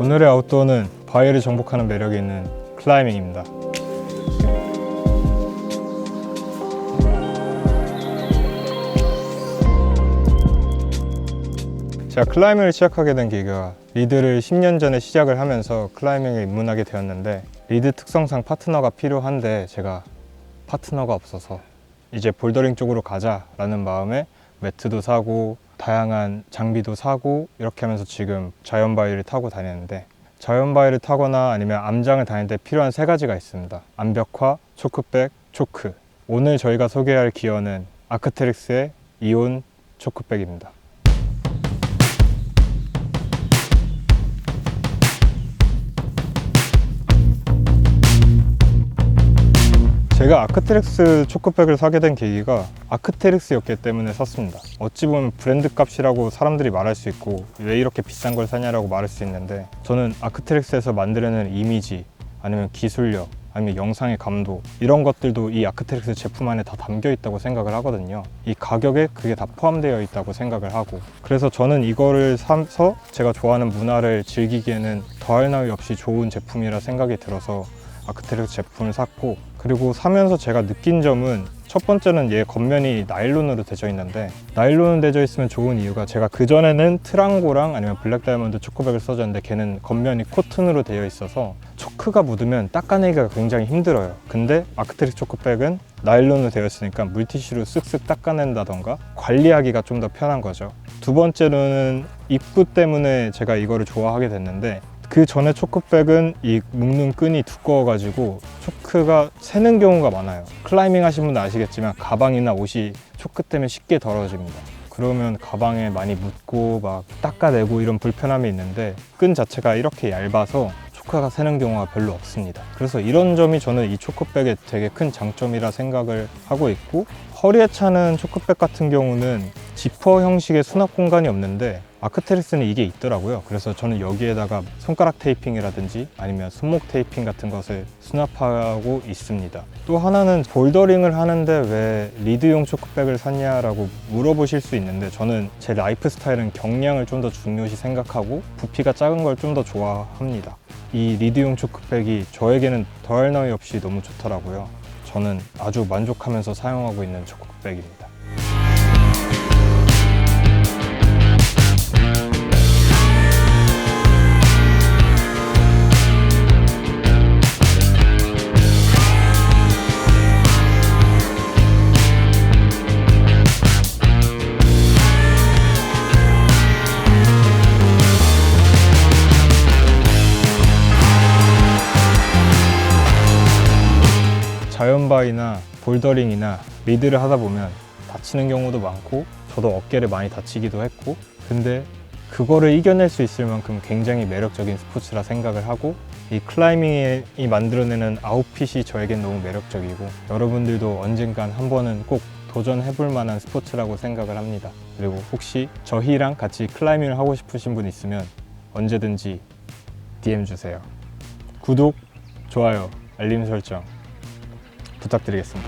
오늘의 아웃도어는 바위를 정복하는 매력이 있는 클라이밍입니다. 제가 클라이밍을 시작하게 된 계기가 리드를 10년 전에 시작을 하면서 클라이밍에 입문하게 되었는데 리드 특성상 파트너가 필요한데 제가 파트너가 없어서 이제 볼더링 쪽으로 가자 라는 마음에 매트도 사고 다양한 장비도 사고 이렇게 하면서 지금 자연 바위를 타고 다니는데 자연 바위를 타거나 아니면 암장을 다닐 때 필요한 세 가지가 있습니다. 암벽화, 초크백, 초크. 오늘 저희가 소개할 기어는 아크테릭스의 이온 초크백입니다. 제가 아크테릭스 초크백을 사게 된 계기가 아크테릭스였기 때문에 샀습니다. 어찌 보면 브랜드 값이라고 사람들이 말할 수 있고 왜 이렇게 비싼 걸 사냐라고 말할 수 있는데 저는 아크테릭스에서 만들어낸 이미지 아니면 기술력 아니면 영상의 감도 이런 것들도 이 아크테릭스 제품 안에 다 담겨 있다고 생각을 하거든요. 이 가격에 그게 다 포함되어 있다고 생각을 하고 그래서 저는 이거를 사서 제가 좋아하는 문화를 즐기기에는 더할 나위 없이 좋은 제품이라 생각이 들어서 아크테릭스 제품을 샀고 그리고 사면서 제가 느낀 점은 첫 번째는 얘 겉면이 나일론으로 되어 있는데 나일론으로 되어 있으면 좋은 이유가 제가 그전에는 트랑고랑 아니면 블랙 다이아몬드 초코백을 써줬는데 걔는 겉면이 코튼으로 되어 있어서 초크가 묻으면 닦아내기가 굉장히 힘들어요. 근데 아크테릭 초코백은 나일론으로 되어 있으니까 물티슈로 쓱쓱 닦아낸다던가 관리하기가 좀 더 편한 거죠. 두 번째로는 입구 때문에 제가 이거를 좋아하게 됐는데 그 전에 초크백은 이 묶는 끈이 두꺼워가지고 초크가 새는 경우가 많아요. 클라이밍 하신 분은 아시겠지만 가방이나 옷이 초크 때문에 쉽게 더러집니다. 그러면 가방에 많이 묻고 막 닦아내고 이런 불편함이 있는데 끈 자체가 이렇게 얇아서 초크가 새는 경우가 별로 없습니다. 그래서 이런 점이 저는 이 초크백의 되게 큰 장점이라 생각을 하고 있고 허리에 차는 초크백 같은 경우는 지퍼 형식의 수납 공간이 없는데 아크테릭스는 이게 있더라고요. 그래서 저는 여기에다가 손가락 테이핑이라든지 아니면 손목 테이핑 같은 것을 수납하고 있습니다. 또 하나는 볼더링을 하는데 왜 리드용 초크백을 샀냐라고 물어보실 수 있는데 저는 제 라이프 스타일은 경량을 좀 더 중요시 생각하고 부피가 작은 걸 좀 더 좋아합니다. 이 리드용 초크백이 저에게는 더할 나위 없이 너무 좋더라고요. 저는 아주 만족하면서 사용하고 있는 초크백입니다. 자연바위나 볼더링이나 리드를 하다 보면 다치는 경우도 많고 저도 어깨를 많이 다치기도 했고 근데 그거를 이겨낼 수 있을 만큼 굉장히 매력적인 스포츠라 생각을 하고 이 클라이밍이 만들어내는 아웃핏이 저에겐 너무 매력적이고 여러분들도 언젠간 한 번은 꼭 도전해 볼 만한 스포츠라고 생각을 합니다. 그리고 혹시 저희랑 같이 클라이밍을 하고 싶으신 분 있으면 언제든지 DM 주세요. 구독, 좋아요, 알림 설정 так тресну.